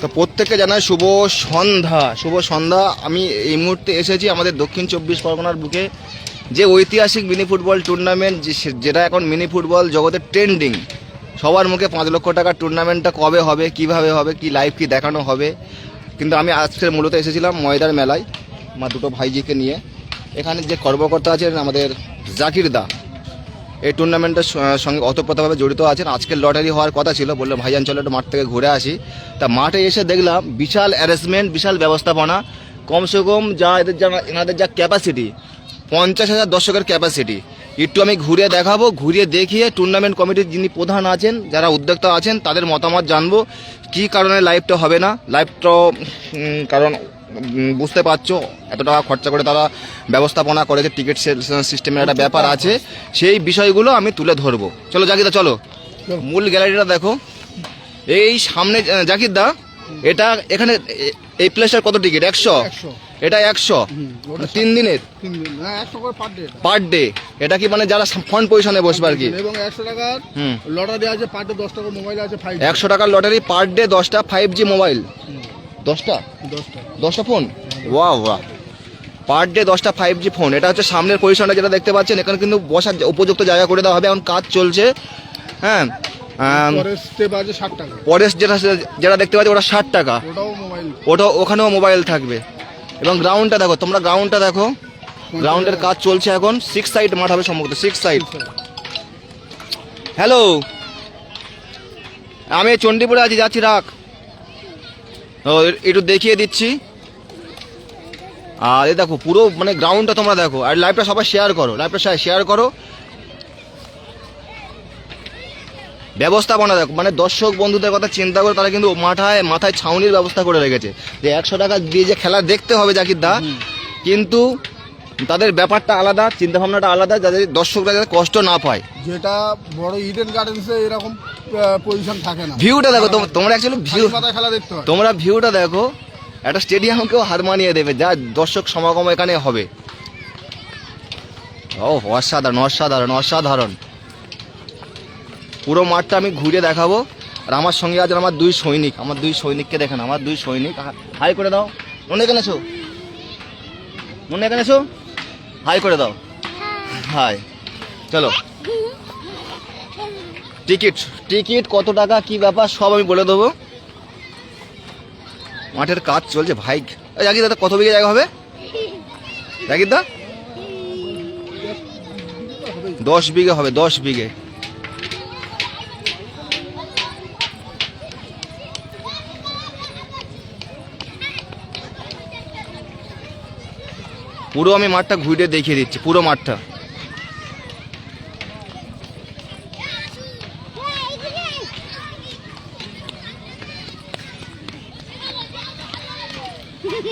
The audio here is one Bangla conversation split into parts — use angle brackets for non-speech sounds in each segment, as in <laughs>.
তো প্রত্যেককে জানাই শুভ সন্ধ্যা। শুভ সন্ধ্যা। আমি এই মুহূর্তে এসেছি আমাদের দক্ষিণ চব্বিশ পরগনার বুকে। যে ঐতিহাসিক মিনি ফুটবল টুর্নামেন্ট যেটা এখন মিনি ফুটবল জগতে ট্রেন্ডিং সবার মুখে পাঁচ লক্ষ টাকার টুর্নামেন্টটা কবে হবে, কীভাবে হবে, কি লাইভ কি দেখানো হবে। কিন্তু আমি আজকের মূলত এসেছিলাম ময়দার মেলায় আমার দুটো ভাইজিকে নিয়ে। এখানে যে কর্মকর্তা আছেন আমাদের জাকির দা। এই টুর্নামেন্টের সঙ্গে অতপ্রতভাবে জড়িত আছেন। আজকের লটারি হওয়ার কথা ছিল বলল ভাইজান চলো একটু মাঠ থেকে ঘুরে আসি। তা মাঠে এসে দেখলাম বিশাল অ্যারেঞ্জমেন্ট বিশাল ব্যবস্থাপনা। কমসে কম যা এদের যা, এনাদের যা ক্যাপাসিটি পঞ্চাশ হাজার দর্শকের ক্যাপাসিটি একটু আমি ঘুরিয়ে দেখাবো, ঘুরিয়ে দেখিয়ে টুর্নামেন্ট কমিটির যিনি প্রধান আছেন, যারা উদ্যোক্তা আছেন, তাদের মতামত জানব। কি কারণে লাইভটা হবে না? লাইভটা কারণ বুঝতে পারছ এত টাকা খরচা করে তারা ব্যবস্থাপনা করেছে টিকিট সিস্টেমের একটা ব্যাপার আছে। সেই বিষয়গুলো আমি তুলে ধরবো। চলো জাকিদা চলো। মূল গ্যালারিটা দেখো। এই সামনে আহ, জাকির দা এটা এখানে এই প্লেসটার কত টিকিট একশো? এটা একশো? তিন দিনের? তিন দিন। একশো করে পার ডে এটা কি মানে যারা ফ্রন্ট পজিশনে বসবে আর কি? এবং একশো টাকার হুম। লটারি আছে পার ডে দশ টাকা মোবাইল আছে একশো টাকার লটারি পার ডে দশটা ফাইভ জি মোবাইল দশটা? দশটা। ফোন? ওয়া ওয়া পার ডে দশটা ফাইভ জি ফোন। এটা হচ্ছে সামনের পজিশনটা যেটা দেখতে পাচ্ছেন এখানে কিন্তু বসার উপযুক্ত জায়গা করে দেওয়া হবে। এখন কাজ চলছে। হ্যাঁ পরের যেটা যেটা দেখতে পাচ্ছি ওটা ষাট টাকা। ওটাও ওটা ওখানেও মোবাইল থাকবে। এবং গ্রাউন্ডটা দেখো তোমরা গ্রাউন্ডটা দেখো। গ্রাউন্ডের কাজ চলছে এখন। সিক্স সাইড মাঠ হবে সম্ভবত সিক্স সাইড হ্যালো আমি চণ্ডীপুরে আছি যাচ্ছি রাখ। একটু দেখিয়ে দিচ্ছি। আর এই দেখো পুরো মানে গ্রাউন্ডটা তোমরা দেখো। আর লাইভটা সবাই শেয়ার করো লাইভটা শেয়ার করো। ব্যবস্থাপনা দেখো মানে দর্শক বন্ধুদের কথা চিন্তা করে তারা কিন্তু মাথায় মাথায় ছাউনির ব্যবস্থা করে রেখেছে। যে একশো টাকা দিয়ে যে খেলা দেখতে হবে জাকির দা কিন্তু তাদের ব্যাপারটা আলাদা চিন্তা ভাবনাটা আলাদা যাদের দর্শকরা যাতে কষ্ট না পায়। যেটা বড় ইডেন গার্ডেন্সে এরকম পজিশন থাকে না। ভিউটা দেখো তোম- তোমরা অ্যাকচুয়ালি ভিউ খালি দেখতে তোমরা ভিউটা দেখো একটা স্টেডিয়ামকেও হার মানিয়ে দেবে যা দর্শক সমাগম এখানে হবে। ও অসাধারণ অসাধারণ অসাধারণ। পুরো মাঠটা আমি ঘুরে দেখাবো। আর আমার সঙ্গে আছেন আমার দুই সৈনিক। আমার দুই সৈনিককে দেখেন আমার দুই সৈনিক। হাই করে দাও। মনে এখানে এসো মনে এখানে এসো হাই করে দাও। হাই। চলো। টিকিট টিকিট কত টাকা, কি ব্যাপার, সব আমি বলে দেবো। মাঠের কাজ চলছে, ভাই। জাগির দাদা, কত বিঘে জায়গা হবে? জাগির দা? দশ বিঘে হবে, দশ বিঘে। পুরো আমি মাঠটা ঘুরে দেখিয়ে দিচ্ছি পুরো মাঠটা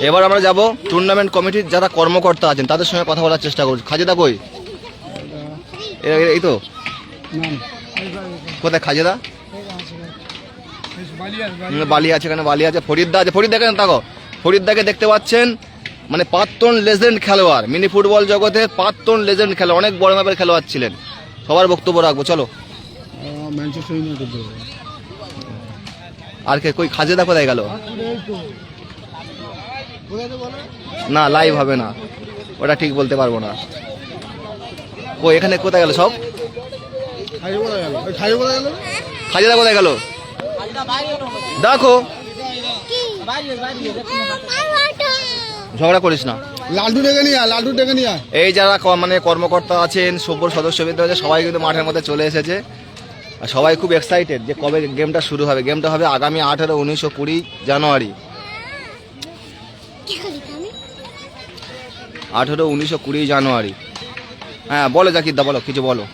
এবার আমরা যাব টুর্নামেন্ট কমিটির যারা কর্মকর্তা আছেন তাদের সঙ্গে কথা বলার চেষ্টা করছি খাজেদা কই এই তো কোথায় খাজেদা বালি আছে এখানে বালি আছে ফরিদদা আছে ফরিদ দেখেন তাকো ফরিদদাকে দেখতে পাচ্ছেন মানে প্রাক্তন লেজেন্ড খেলোয়াড় মিনি ফুটবল জগতে প্রাক্তন লেজেন্ড খেলোয়াড় অনেক বড় মাপের খেলোয়াড় ছিলেন। সবার বক্তব্য রাখব চলো। আর কে কই খাজেদা কোথায় গেল? না লাইভ হবে না। ওটা ঠিক বলতে পারব না। কই এখানে কোথায় গেল সব? খাজেদা কোথায় গেল? দেখো। ঝগড়া করিস না। লালটু ডেকে নিয়ে আয়, লালটু ডেকে নিয়ে আয়। এই যারা ক- মানে কর্মকর্তা আছেন সভ্য সদস্য আছে সবাই কিন্তু মাঠের মধ্যে চলে এসেছে। আর সবাই খুব এক্সাইটেড যে কবে গেমটা শুরু হবে। গেমটা হবে আগামী আঠেরো উনিশশো কুড়ি জানুয়ারি। আঠেরো উনিশশো কুড়ি জানুয়ারি। হ্যাঁ বলো জাকিরদা বলো কিছু বলো।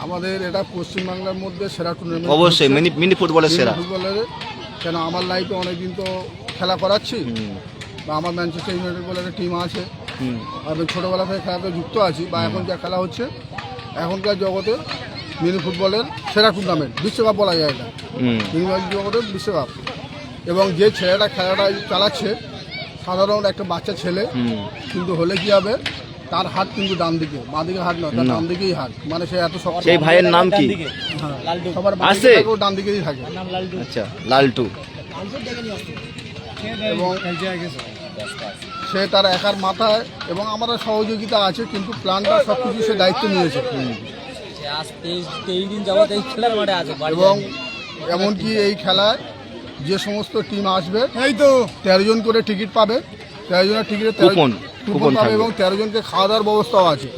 আমাদের এটা পশ্চিমবাংলার মধ্যে সেরা টুর্নামেন্ট অবশ্যই মিনি মিনি ফুটবলের সেরা। ফুটবলের কেন আমার লাইফে অনেকদিন তো খেলা করাচ্ছি। বা আমার ম্যানচেস্টার ইউনাইটেড বলে একটা টিম আছে। আমি ছোটোবেলা থেকে খেলাতে যুক্ত আছি বা এখন যা খেলা হচ্ছে এখনকার জগতে মিনি ফুটবলের সেরা টুর্নামেন্ট বিশ্বকাপ বলা যায় এটা। মিনি জগতের বিশ্বকাপ। এবং যে ছেলেটা খেলাটা চালাচ্ছে সাধারণ একটা বাচ্চা ছেলে কিন্তু হলে কি হবে? তার হাত কিন্তু ডান দিকে বাঁ দিকে হাত নয় তার। ডান দিকেই হাত। মানে সে এত শক্ত সেই ভাইয়ের নাম কি? হ্যাঁ, সবার বাঁ আছে? থাকে, ও ডান দিকেই থাকে। আচ্ছা লালটু। এবং সে তার একার মাথায় এবং আমাদের সহযোগিতা আছে কিন্তু প্ল্যানটা সব কিছু সে দায়িত্ব নিয়েছে। আজ তেইশ তেইশ দিন যাবত এই খেলার মাঠে আছে বাড়ি এবং এমনকি এই খেলায় যে সমস্ত টিম আসবে এই তো। তেরো জন করে টিকিট পাবে। তেরো জনের টিকিটে তেরো কুপন, কুপন পাবে। এবং তেরো জনকে খাওয়া দাওয়ার ব্যবস্থাও আছে।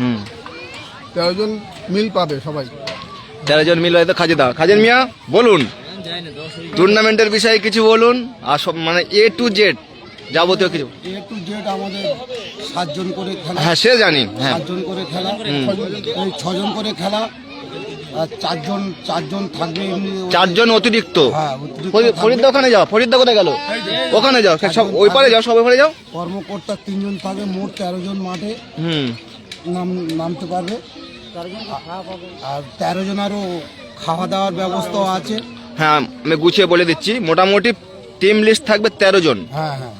হুম। তেরো জন মিল পাবে সবাই। তেরো জন মিল হয়তো খাজে দাও খাজের মিয়া বলুন টুর্নামেন্টের বিষয়ে কিছু বলুন আর সব মানে এ টু জেড যাবতীয় কিছু। এ টু জেড আমাদের সাতজন করে খেলা। হ্যাঁ সে জানি হ্যাঁ। সাতজন করে খেলা ছজন করে খেলা। চারজন চারজন থাকবে চারজন অতিরিক্ত? হ্যাঁ। ফরিদদা ওখানে যাও ফরিদদা কোথায় গেল? ওখানে যাও সব ওই পারে যাও সব ওই যাও। কর্মকর্তা তিনজন থাকবে মোট তেরো জন মাঠে হুম। নাম নামতে পারবে। আর তেরো জনেরও খাওয়া দাওয়ার ব্যবস্থাও আছে। হ্যাঁ আমি গুছিয়ে বলে দিচ্ছি মোটামুটি টিম লিস্ট থাকবে তেরো জন হ্যাঁ হ্যাঁ।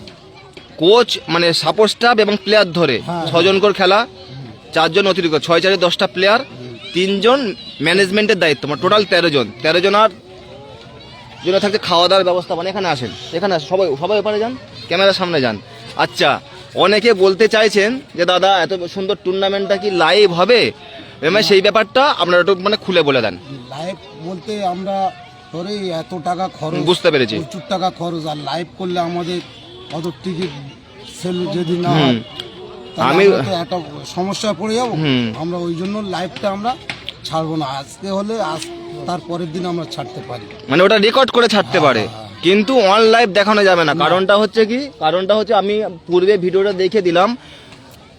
কোচ মানে সাপোর্ট স্টাফ এবং প্লেয়ার ধরে হ্যাঁ। ছজন করে খেলা চারজন অতিরিক্ত ছয় চারে দশটা প্লেয়ার তিনজন ম্যানেজমেন্টের দায়িত্ব মানে টোটাল তেরো জন তেরো জন আর জন্য থাকছে খাওয়া দাওয়ার ব্যবস্থা মানে এখানে আসেন এখানে আসেন সবাই সবাই ওপারে যান ক্যামেরার সামনে যান। আচ্ছা অনেকে বলতে চাইছেন যে দাদা এত সুন্দর টুর্নামেন্টটা কি লাইভ হবে? এবার সেই ব্যাপারটা আপনারা একটু মানে খুলে বলে দেন। লাইভ বলতে আমরা ধরে এত টাকা খরচ বুঝতে পেরেছি। প্রচুর টাকা খরচ আর লাইভ করলে আমাদের অত টিকিট সেল যদি না হয় আমি- একটা সমস্যায় পড়ে যাব। আমরা ওই জন্য লাইফটা আমরা ছাড়বো না। আজকে হলে আজ তার পরের দিন আমরা ছাড়তে পারি। মানে ওটা রেকর্ড করে ছাড়তে পারে। কিন্তু অন লাইভ দেখানো যাবে না। কারণটা হচ্ছে কি? কারণটা হচ্ছে আমি পূর্বে ভিডিওটা দেখে দিলাম।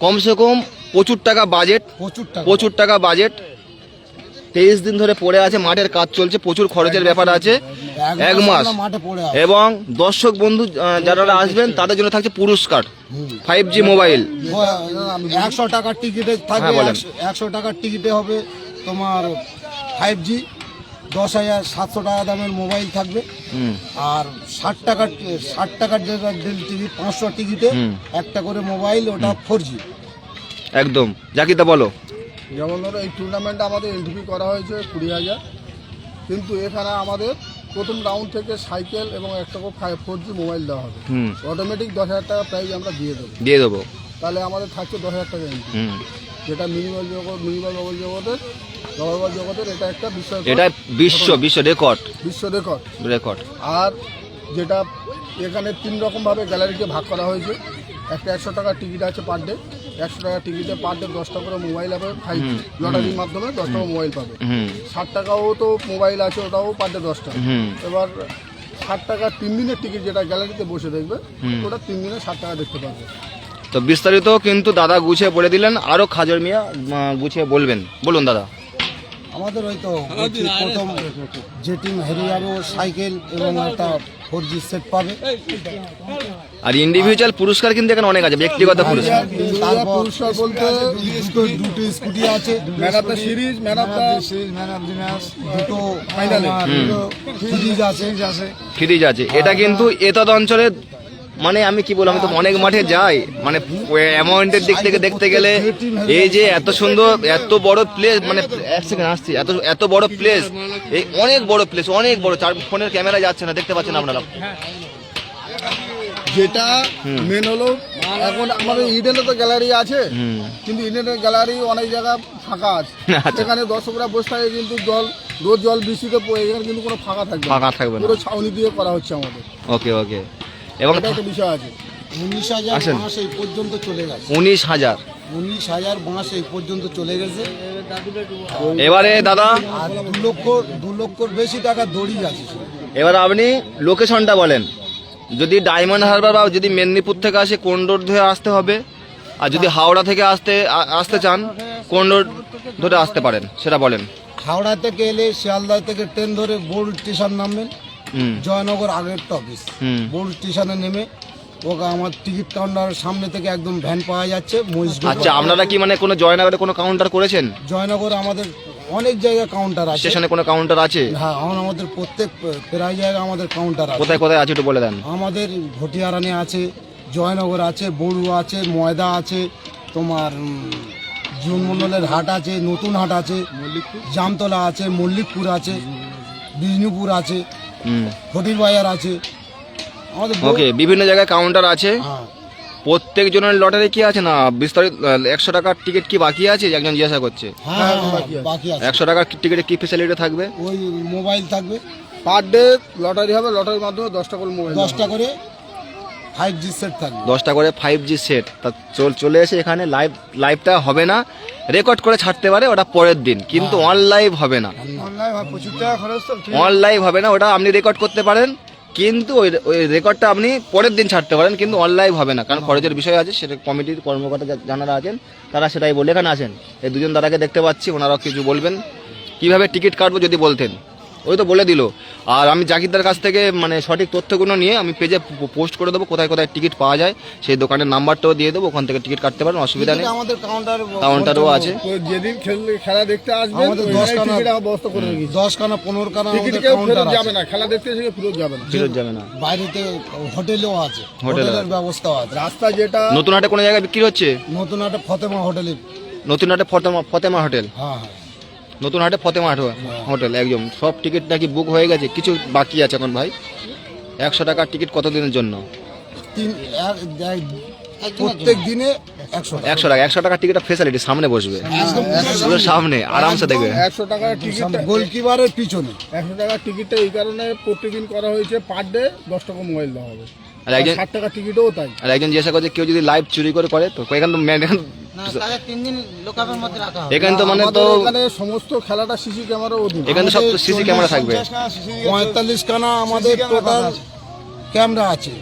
কমসে কম প্রচুর টাকা বাজেট প্রচুর টাকা। প্রচুর টাকা বাজেট তেইশ দিন ধরে পড়ে আছে মাঠের কাজ চলছে প্রচুর খরচের ব্যাপার আছে। এক মাস এবং দর্শক বন্ধু যারা আসবেন তাদের জন্য থাকছে পুরস্কার ফাইভ জি মোবাইল একশো টাকার টিকিটে হ্যাঁ, থাকবে বলেন। একশো- টাকার টিকিটে হবে তোমার ফাইভ জি দশ হাজার সাতশো টাকা দামের মোবাইল থাকবে। আর ষাট টাকার ষাট টাকার টিকিট পাঁচশো টিকিটে একটা করে মোবাইল ওটা ফোর জি একদম। জাকিতা বলো। যেমন ধরো এই টুর্নামেন্টে আমাদের এন্ট্রি করা হয়েছে কুড়ি হাজার। কিন্তু এখানে আমাদের প্রথম রাউন্ড থেকে সাইকেল এবং একটা করে ফোর জি মোবাইল দেওয়া হবে। অটোমেটিক দশ হাজার টাকা প্রাইজ আমরা দিয়ে দেবো। দিয়ে দেবো। তাহলে আমাদের থাকছে দশ হাজার টাকা এন্ট্রি যেটা মিনিমাল জগৎ মিনিমাল বগল জগতের জগৎ জগতের এটা একটা বিষয় এটা বিশ্ব বিশ্ব রেকর্ড বিশ্ব রেকর্ড রেকর্ড আর যেটা এখানে তিন রকমভাবে গ্যালারিকে ভাগ করা হয়েছে। একটা একশো টাকার টিকিট আছে পার ডে একশো টাকা টিকিটে পার ডে দশটা করে মোবাইল হবে ফাইভ জি লটারির মাধ্যমে দশ টাকা মোবাইল পাবে। ষাট টাকাও তো মোবাইল আছে ওটাও পার ডে দশটা হুম। এবার ষাট টাকা তিন দিনের টিকিট যেটা গ্যালারিতে বসে দেখবে। ওটা তিন দিনে ষাট টাকা দেখতে পাবে। তো বিস্তারিত কিন্তু দাদা গুছিয়ে বলে দিলেন আরও খাজর মিয়া গুছিয়ে বলবেন। বলুন দাদা। আমাদের ওই তো বলছি, প্রথম যে টিম হেরে যাবে সাইকেল এবং একটা ফোর জি সেট পাবে। আর ইন্ডিভিজুয়াল পুরস্কার কিন্তু এখানে অনেক আছে ব্যক্তিগত পুরস্কার। তারপর পুরস্কার বলতে দুটো দুটো স্কুটি আছে man of the series man of the দুটো Final এ। ফ্রিজ আছে। ফ্রিজ আছে। এটা কিন্তু এতদ অঞ্চলে মানে আমি কি বলব আমি তো অনেক মাঠে যাই। মানে অ্যামাউন্টের দিক থেকে দেখতে গেলে এই যে এত সুন্দর এত বড় প্লেস মানে এক সেকেন্ড আসছি। এত এত বড় প্লেস এই অনেক বড় প্লেস অনেক বড় চার ফোনের ক্যামেরা যাচ্ছে না দেখতে পাচ্ছেন আপনারা। যেটা মেন হলো এখন আমাদের ইডেনে তো গ্যালারি আছে কিন্তু ইডেনের গ্যালারি অনেক জায়গা ফাঁকা আছে। <laughs> আচ্ছা। সেখানে দর্শকরা বসে থাকে কিন্তু জল রোজ জল বৃষ্টিতে পড়ে এখানে কিন্তু কোনো ফাঁকা থাকবে ফাঁকা থাকবে পুরো ছাউনি দিয়ে করা হচ্ছে আমাদের। ওকে ওকে এবং বিষয় আছে। উনিশ হাজার। বাঁশ এই পর্যন্ত চলে গেছে। উনিশ হাজার। উনিশ হাজার বাঁশ এই পর্যন্ত চলে গেছে। এবারে দাদা আর দু লক্ষ দু লক্ষর বেশি টাকা দড়ি আছে এবার আপনি লোকেশনটা বলেন। যদি ডায়মন্ড হারবার বা যদি মেদিনীপুর থেকে আসে কোন রোড ধরে আসতে হবে? আর যদি হাওড়া থেকে আসতে আসতে চান কোন রোড ধরে আসতে পারেন সেটা বলেন। হাওড়া থেকে এলে শিয়ালদা থেকে ট্রেন ধরে বোর্ড স্টেশন নামবেন। জয়নগর আগের অফিস হুম। বোর্ড স্টেশনে নেমে ওকে আমার টিকিট কাউন্টারের সামনে থেকে একদম ভ্যান পাওয়া যাচ্ছে আচ্ছা আপনারা কি মানে কোনো জয়নগরে কোনো কাউন্টার করেছেন? জয়নগরে আমাদের অনেক জায়গায় কাউন্টার আছে। স্টেশনে কোনো কাউন্টার আছে? হ্যাঁ এখন আমাদের প্রত্যেক প্রায় জায়গায় আমাদের কাউন্টার আছে। কোথায় কোথায় আছে একটু বলে দেন। আমাদের ঘটিয়ারানে আছে জয়নগর আছে বড়ুয়া আছে ময়দা আছে তোমার মণ্ডলের হাট আছে নতুন হাট আছে জামতলা আছে মল্লিকপুর আছে বিষ্ণুপুর আছে। ফটির বাজার আছে। আমাদের ওকে বিভিন্ন জায়গায় কাউন্টার আছে। হ্যাঁ। প্রত্যেক জনের লটারি কি আছে না? বিস্তারিত একশো টাকার টিকিট কি বাকি আছে একজন জিজ্ঞাসা করছে? হ্যাঁ হ্যাঁ, হ্যাঁ। বাকি আছে। একশো টাকার টিকিটে কি ফেসিলিটি থাকবে? ওই মোবাইল থাকবে। পার ডে লটারি হবে লটারির মাধ্যমে দশটা করে মোবাইল দশটা করে ফাইভ জি সেট থাকবে। দশটা করে ফাইভ জি সেট তা চল- চলে এসে এখানে লাইভ লাইভটা হবে না। রেকর্ড করে ছাড়তে পারে ওটা পরের দিন কিন্তু অন লাইভ হবে না। অন লাইভ হবে না ওটা আপনি রেকর্ড করতে পারেন। কিন্তু ওই ওই রেকর্ডটা আপনি পরের দিন ছাড়তে পারেন কিন্তু অন লাইভ হবে না। কারণ খরচের বিষয় আছে সেটা কমিটির কর্মকর্তা যারা আছেন তারা সেটাই বলে এখানে আছেন এই দুজন দাদাকে দেখতে পাচ্ছি ওনারাও কিছু বলবেন। কীভাবে টিকিট কাটবো যদি বলতেন। ওই তো বলে দিল। আর আমি জাকিরদার কাছ থেকে মানে সঠিক তথ্যগুলো নিয়ে আমি পেজে পোস্ট করে দেবো কোথায় কোথায় টিকিট পাওয়া যায়। সেই দোকানের নাম্বারটাও দিয়ে দেবো ওখান থেকে টিকিট কাটতে পারেন অসুবিধা নেই। আমাদের কাউন্টার কাউন্টারও আছে। যেদিন খেললে খেলা দেখতে আসবে আমাদের দশ খানা- টিকিট ব্যবস্থা করে রেখেছি। দশ খানা পনেরো খানা টিকিট কেউ ফেরত যাবে না খেলা দেখতে এসে ফেরত যাবে না। ফেরত যাবে না। বাইরেতে হোটেলও আছে হোটেলের ব্যবস্থাও আছে। রাস্তা যেটা নতুন হাটে কোনো জায়গায় বিক্রি হচ্ছে? নতুন একটা ফতেমা হোটেলে নতুন হাটে ফতেমা ফতেমা হোটেল? হ্যাঁ হ্যাঁ। নতুন হাটে ফতেমা হাট- হোটেল একদম। সব টিকিট নাকি বুক হয়ে গেছে কিছু বাকি আছে এখন ভাই। একশো টাকার টিকিট কতদিনের জন্য? তিন এক- এক- প্রত্যেক দিনে একশো টাকা। একশো টাকা একশো টাকার টিকিটটা ফেসিলিটি সামনে বসবে। সামনে আরামসে দেখবে। একশো টাকার টিকিট গোলকিপারের পিছনে। একশো টাকার টিকিটটা এই কারণে প্রতিদিন করা হয়েছে পার ডে দশ টাকা মোবাইল দেওয়া হবে। আর একজন ষাট টাকার টিকিটও তাই। আর একজন জিজ্ঞাসা করছে কেউ যদি লাইভ চুরি করে করে তো এখানে তো এখানে এখানে তো মানে তো এখানে সমস্ত খেলাটা সিসি ক্যামেরা অধীন। এখানে তো সব সিসি ক্যামেরা থাকবে। পঁয়তাল্লিশ খানা আমাদের টোটাল ক্যামেরা আছে।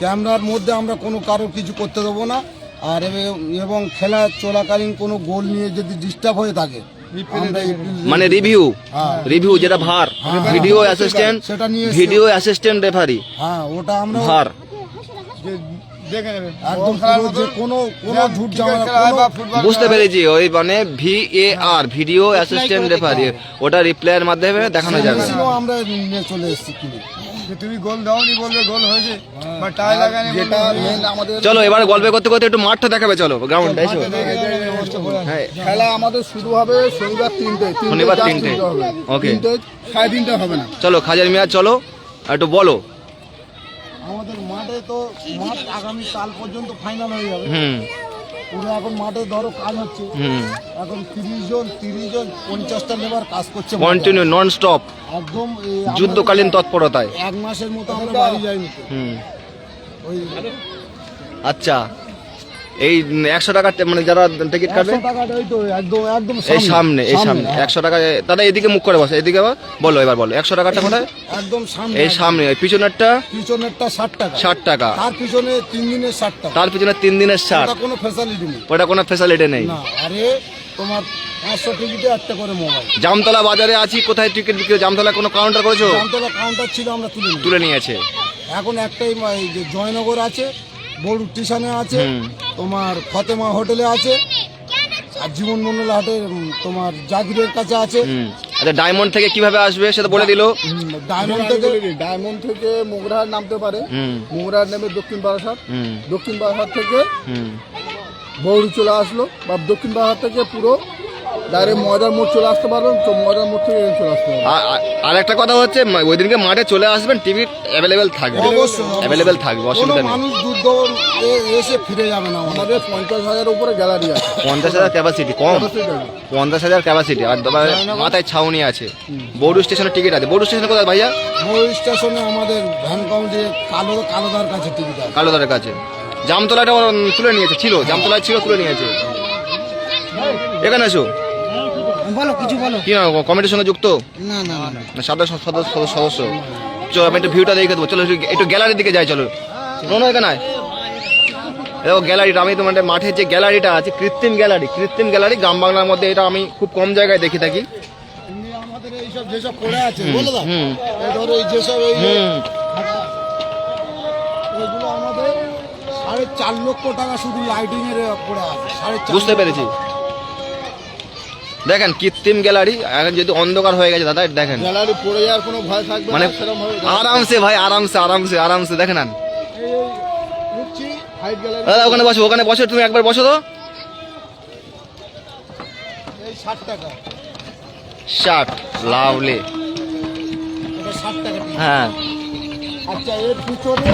ক্যামেরার মধ্যে আমরা কোনো কারও কিছু করতে দেবো না। আর এবং খেলা চলাকালীন কোনো গোল নিয়ে যদি ডিস্টার্ব হয়ে থাকে মানে রিভিউ হ্যাঁ। রিভিউ যেটা ভার ভিডিও অ্যাসিস্ট্যান্ট সেটা নিয়ে ভিডিও অ্যাসিস্ট্যান্ট রেফারি হ্যাঁ ওটা আমরা ভার একদম যে কোনো কোনো ঝুট বুঝতে পেরেছি ওই মানে V A R video assistant referee ওটা রিপ্লাইয়ের মাধ্যমে দেখানো যাবে। আমরা নিয়ে চলে এসেছি কিনে। তুমি গোল দাওনি বলবে গোল হয়েছে বা টাই লাগানি যেটা আমাদের চলো এবার গল্প করতে করতে একটু মাঠটা দেখাবে চলো গ্রাউন্ড এসো। হ্যাঁ। খেলা আমাদের শুরু হবে শনিবার তিনটে শনিবার তিনটে। তিনটে সাড়ে তিনটে হবে না। চলো খাজার মিয়া চলো আর একটু বলো। আমাদের মাঠে তো মাঠ আগামী কাল পর্যন্ত ফাইনাল হয়ে যাবে। হুম। পুরো এখন মাঠে ধরো কাজ হচ্ছে। হুম। এখন তিরিশ জন তিরিশ জন পঞ্চাশটা লেবার কাজ করছে। কন্টিনিউ নন স্টপ একদম যুদ্ধকালীন তৎপরতায়। এক মাসের মতো আমরা বাড়ি যাইনি হুম। ওই আচ্ছা। এই একশো টাকার মানে যারা টিকিট কাটবে এই সামনে এই সামনে হ্যাঁ। একশো টাকা দাদা এদিকে মুখ করে বসে এদিকে বলো এবার বলো একশো টাকাটা কোথায়? একদম সামনে এই সামনে পিছনেরটা? পিছনেরটা ষাট টাকা। ষাট টাকা। তার পিছনে তিন দিনের ষাট টাকা। তার পিছনে তিন দিনের ষাট। কোনো ফ্যাসিলিটি নেই। ওটা কোনো ফেসিলিটি নেই। আরে তোমার পাঁচশো টিকিটে একটা করে মোবাইল জামতলা বাজারে আছি কোথায় টিকিট বিক্রি জামতলা কোনো কাউন্টার করেছ? জামতলা কাউন্টার ছিল আমরা তুলে তুলে নিয়েছে। এখন একটাই জয়নগর আছে বড় স্টেশনে আছে তোমার ফতেমা হোটেলে আছে আর জীবন মন্ডল হাটে তোমার জাগিরের কাছে আছে। আচ্ছা ডায়মন্ড থেকে কীভাবে আসবে সেটা বলে দিল? ডায়মন্ড থেকে ডায়মন্ড থেকে মোগরাহাট নামতে পারে। মোগরাহাট নেমে দক্ষিণ বারাসাত। হুম। দক্ষিণ বারাসাত থেকে বৌড়ি চলে আসলো বা দক্ষিণ বারাসাত থেকে পুরো ডাইরেক্ট ময়দার মোড় চলে আসতে পারবেন তো ময়দার মোড় থেকে চলে আসতে পারবেন আর- একটা কথা হচ্ছে ওই দিনকে মাঠে চলে আসবেন টিকিট অ্যাভেলেবেল থাকবে। অ্যাভেলেবেল থাকবে অসুবিধা নেই। মানুষ দূর দূর এসে ফিরে যাবে না। আমাদের পঞ্চাশ হাজারের উপরে গ্যালারি আছে। পঞ্চাশ হাজার ক্যাপাসিটি কম। পঞ্চাশ হাজার ক্যাপাসিটি আর তোমার মাথায় ছাউনি আছে। বৌডু স্টেশনের টিকিট আছে। বৌডু স্টেশনে কোথায় ভাইয়া? বড় স্টেশনে আমাদের ভ্যান কাউন্টে কালো কালোদার কাছে টিকিট আছে। কালোদারের কাছে। জামতলাটা তুলে নিয়েছে ছিল। জামতলায় ছিল তুলে নিয়েছে। এখানে এসো। বলো কিছু বলো। কি না কমিটির সঙ্গে যুক্ত? না না না না। সদস্য সদস্য সদস্য। চলো আমি একটু ভিউটা দেখে দেবো। চলো একটু- গ্যালারির দিকে যাই চলো। এখানে আয়। দেখো গ্যালারিটা আমি তোমার মাঠে যে গ্যালারিটা আছে কৃত্রিম গ্যালারি কৃত্রিম গ্যালারি গ্রাম বাংলার মধ্যে এটা আমি খুব কম জায়গায় দেখে থাকি। বুঝতে পেরেছি। দেখেন কৃত্রিম গ্যালারি এখন যেহেতু অন্ধকার হয়ে গেছে দাদা দেখেন। গ্যালারি পড়ে যাওয়ার কোনো ভয় থাকবে মানে আরামসে ভাই আরামসে আরামসে আরামসে দেখেন। আন দাদা ওখানে বসো ওখানে বসো তুমি একবার বসো তো। ষাট লাভলি। হ্যাঁ। আচ্ছা এর পিছনে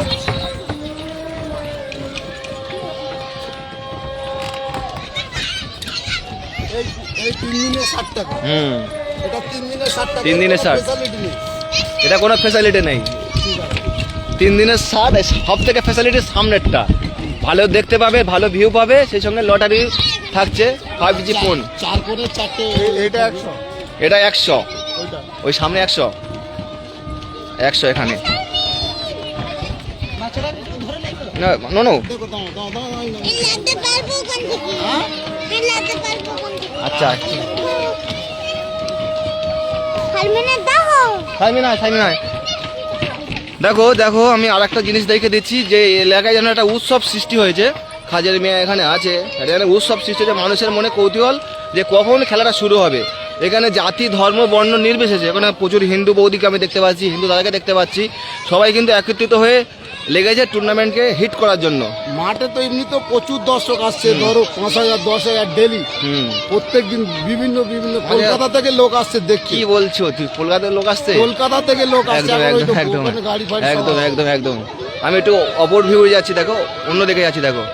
এই এই তিন দিনে ষাট টাকা। হুম। এটা তিন দিনে ষাট টাকা তিন দিনে কোনো 60 facility নেই। এটা কোনো ফ্যাসিলিটি নেই। তিন দিনের ষাট সব থেকে ফ্যাসিলিটি সামনেরটা। ভালো দেখতে পাবে ভালো ভিউ পাবে সেই সঙ্গে লটারি থাকছে ফাইভ জি ফোন চার করে চারটে এই- একশো। এটা একশো। ওই সামনে একশো। একশো এখানে। না নো নো দেখো দাও দাও দাও দাও, দাও। চিল্লাতে পারব কোন দিকে চিল্লাতে পারব দেখো দেখো আমি আর একটা জিনিস দেখে দিচ্ছি যে এলাকায় যেন একটা উৎসব সৃষ্টি হয়েছে। খাজের মেয়ে এখানে আছে। এখানে উৎসব সৃষ্টি হয়েছে মানুষের মনে কৌতূহল যে কখন খেলাটা শুরু হবে। এখানে জাতি ধর্ম বর্ণ নির্বিশেষে এখানে প্রচুর হিন্দু বৌদিকে আমি দেখতে পাচ্ছি হিন্দু দাদাকে দেখতে পাচ্ছি। সবাই কিন্তু একত্রিত হয়ে লেগেছে টুর্নামেন্টকে হিট করার জন্য। মাঠে তো এমনি তো প্রচুর দর্শক আসছে ধরো পাঁচ হাজার দশ হাজার ডেলি প্রত্যেক দিন বিভিন্ন বিভিন্ন কলকাতা থেকে লোক আসছে দেখছি। কি বলছো? তুই কলকাতার লোক আসছে? কলকাতা থেকে লোক আসছে একদম একদম একদম। একদম একদম আমি একটু অপর ভিউ যাচ্ছি দেখো। অন্য দিকে যাচ্ছি দেখো।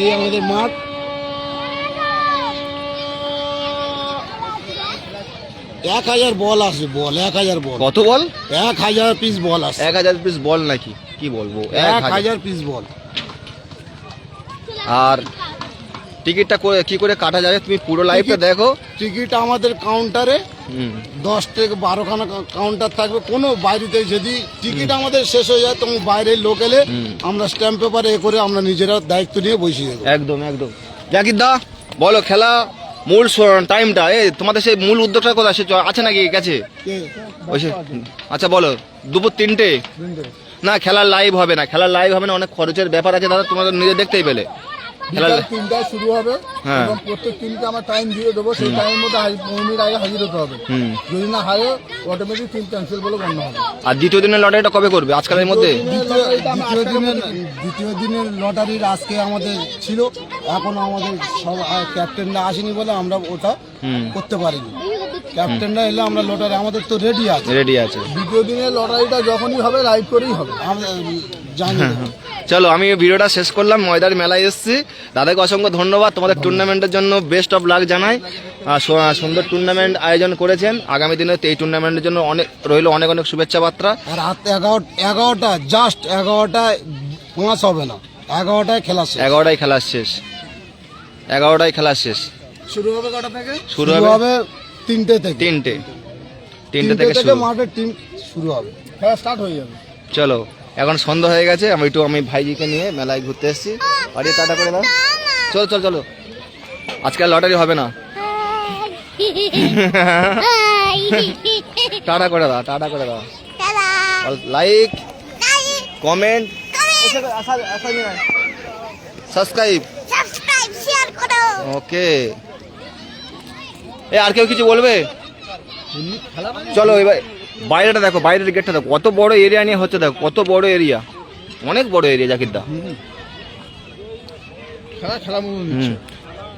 এই আমাদের মাঠ। এক হাজার বল আসে বল এক হাজার বল। কত বল? এক হাজার পিস বল আসে। এক হাজার পিস বল নাকি? কি বলব? এক হাজার। হাজার পিস বল। আর টিকিটটা করে কি করে কাটা যাবে? তুমি পুরো লাইভটা দেখো। টিকিট আমাদের কাউন্টারে দশ থেকে বারোখানা কাউন্টার থাকবে। কোনো বাইরেতে যদি টিকিট আমাদের শেষ হয়ে যায় তখন বাইরের লোক এলে আমরা স্ট্যাম্প পেপারে এ করে আমরা নিজেরা দায়িত্ব নিয়ে বসিয়ে দেবো। একদম একদম। জাকির দা বলো খেলা মূল টাইমটা এ তোমাদের সেই মূল উদ্যোগটা কোথায়? সে আছে নাকি গেছে? ওই সে- আচ্ছা বলো। দুপুর তিনটে? না খেলার লাইভ হবে না। খেলার লাইভ হবে না অনেক খরচের ব্যাপার আছে দাদা তোমাদের নিজে দেখতেই পেলে। বিকাল তিনটায় শুরু হবে হ্যাঁ। এবং প্রত্যেক টিমকে আমার টাইম দিয়ে দেবো সেই টাইমের মধ্যে হাজি- মিনিট আগে হাজির হতে হবে। যদি না হারে অটোমেটিক টিম ক্যান্সেল বলে গণ্য হবে। আর দ্বিতীয় দিনের লটারিটা কবে করবে আজকালের মধ্যে? দ্বিতীয় দ্বিতীয় দিনের দ্বিতীয় দিনের লটারির আজকে আমাদের ছিল এখনও আমাদের সব ক্যাপ্টেনরা আসেনি বলে আমরা ওটা করতে পারিনি। ক্যাপ্টেনরা এলে আমরা লটারি আমাদের তো রেডি আছে। রেডি আছে। দ্বিতীয় দিনের লটারিটা যখনই হবে লাইভ করেই হবে। আমরা জানি। না। চলো আমি ভিডিওটা শেষ করলাম ময়দার মেলায় এসেছি। দাদাকে অসংখ্য ধন্যবাদ তোমাদের টুর্নামেন্টের জন্য বেস্ট অফ লাক জানাই। সুন্দর টুর্নামেন্ট আয়োজন করেছেন। আগামী দিনে এই টুর্নামেন্টের জন্য অনেক রইল অনেক অনেক শুভেচ্ছা বার্তা। আর এগারোটা জাস্ট এগারোটায় পাঁচ হবে না। এগারোটায় খেলা শেষ। এগারোটায় খেলা শেষ। এগারোটায় খেলা শেষ। শুরু হবে কটা থেকে? শুরু হবে তিনটে থেকে। তিনটে। তিনটে থেকে মাঠের টিম শুরু হবে। খেলা স্টার্ট হয়ে যাবে। চলো। এখন সন্ধ্যা হয়ে গেছে আমি একটু আমি ভাইজিকে নিয়ে মেলায় ঘুরতে এসেছি। বাড়ি টাটা করে দাও। চল চলো চলো। আজকে লটারি হবে না। <laughs> টাটা করে দাও টাটা করে দাও। লাইক কমেন্ট সাবস্ক্রাইব ওকে এ আর কেউ কিছু বলবে? চলো এবার বাইরেটা দেখো বাইরের গেটটা দেখো। কত বড় এরিয়া নিয়ে হচ্ছে দেখো কত বড় এরিয়া অনেক বড় এরিয়া জাকিরদা। খেলা খেলা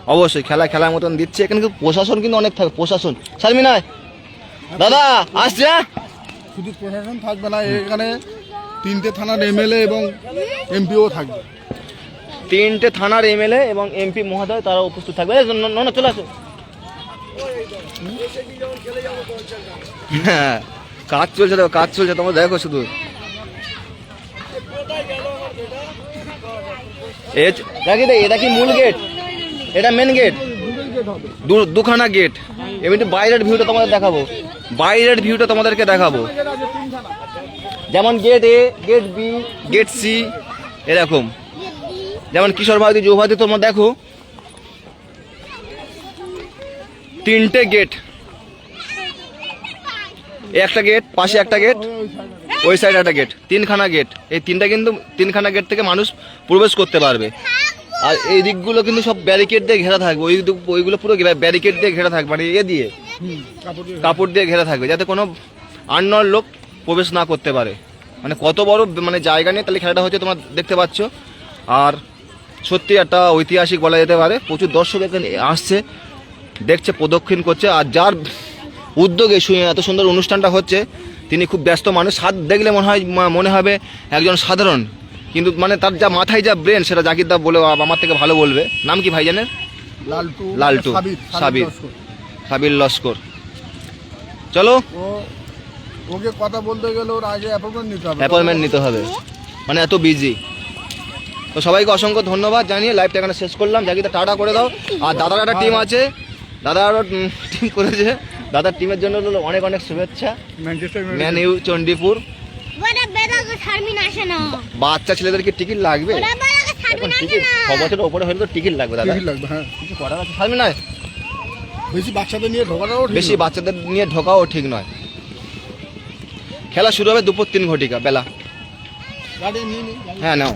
অবশ্যই খেলা খেলার মতন দিচ্ছে। এখানে কিন্তু প্রশাসন কিন্তু অনেক থাকে প্রশাসন। শারমিনায় দাদা আসছে হ্যাঁ? শুধু প্রশাসন থাকবে না এখানে তিনটে থানার এমএলএ এবং এমপিও থাকবে। তিনটে থানার এমএলএ এবং এমপি মহোদয় তারা উপস্থিত থাকবে। ন- চলে আসো। হ্যাঁ। কাজ চলছে দেখো, কাজ চলছে, তোমরা দেখো শুধু। এটা কি মূল গেট? এটা মেন গেট? দুখানা গেট। এমনি বাইরের ভিউটা তোমাদের দেখাবো। বাইরের ভিউটা তোমাদেরকে দেখাবো। যেমন gate A gate B gate C এরকম। যেমন কিশোর ভারতী যুব ভারতী তোমরা দেখো। তিনটে গেট একটা গেট পাশে একটা গেট ওই সাইডে একটা গেট তিনখানা গেট এই তিনটা কিন্তু, তিনখানা গেট থেকে মানুষ প্রবেশ করতে পারবে। আর এই দিকগুলো কিন্তু সব ব্যারিকেড দিয়ে ঘেরা থাকবে। ওই দিক, ওইগুলো পুরো ব্যারিকেড দিয়ে ঘেরা থাকবে। মানে এ দিয়ে, কাপড় দিয়ে ঘেরা থাকবে, যাতে কোনো আননোর লোক প্রবেশ না করতে পারে। মানে কত বড় মানে জায়গা নিয়ে তাহলে খেলাটা হচ্ছে তোমরা দেখতে পাচ্ছ। আর সত্যি একটা ঐতিহাসিক বলা যেতে পারে, প্রচুর দর্শক এখানে আসছে, দেখছে, প্রদক্ষিণ করছে। আর যার উদ্যোগে এত সুন্দর অনুষ্ঠানটা হচ্ছে তিনি খুব ব্যস্ত মানুষ সাদ দেখলে মনে হয় মনে হবে একজন সাধারণ। কিন্তু মানে তার যা মাথায় যা ব্রেন সেটা জাকির দা বলে আমার থেকে ভালো বলবে। নাম কি ভাইজানের? লালটু লালটু, সাবির সাবির। লস্কর। চলো। ও ওকে কথা বলতে গেলে ওর আগে অ্যাপয়েন্টমেন্ট নিতে হবে। অ্যাপয়েন্টমেন্ট নিতে হবে। মানে এত বিজি তো সবাইকে অসংখ্য ধন্যবাদ জানিয়ে লাইভটা এখানে শেষ করলাম। জাকিদা টাটা করে দাও। আর দাদার একটা টিম আছে। দাদা আরও টিম করেছে। দাদার টিমের জন্য হলো অনেক অনেক শুভেচ্ছা। ম্যান ইউ চণ্ডীপুর বাচ্চা ছেলেদেরকে টিকিট লাগবে? টিকিট ছ বছরের ওপরে হলে তো টিকিট লাগবে দাদা। লাগবে হ্যাঁ। কিছু করার আছে? ছাড়বি না? বেশি বাচ্চাদের নিয়ে ঢোকাটাও বেশি বাচ্চাদের নিয়ে ঢোকাও ঠিক নয়। খেলা শুরু হবে দুপুর তিন ঘটিকা বেলা। হ্যাঁ নাও।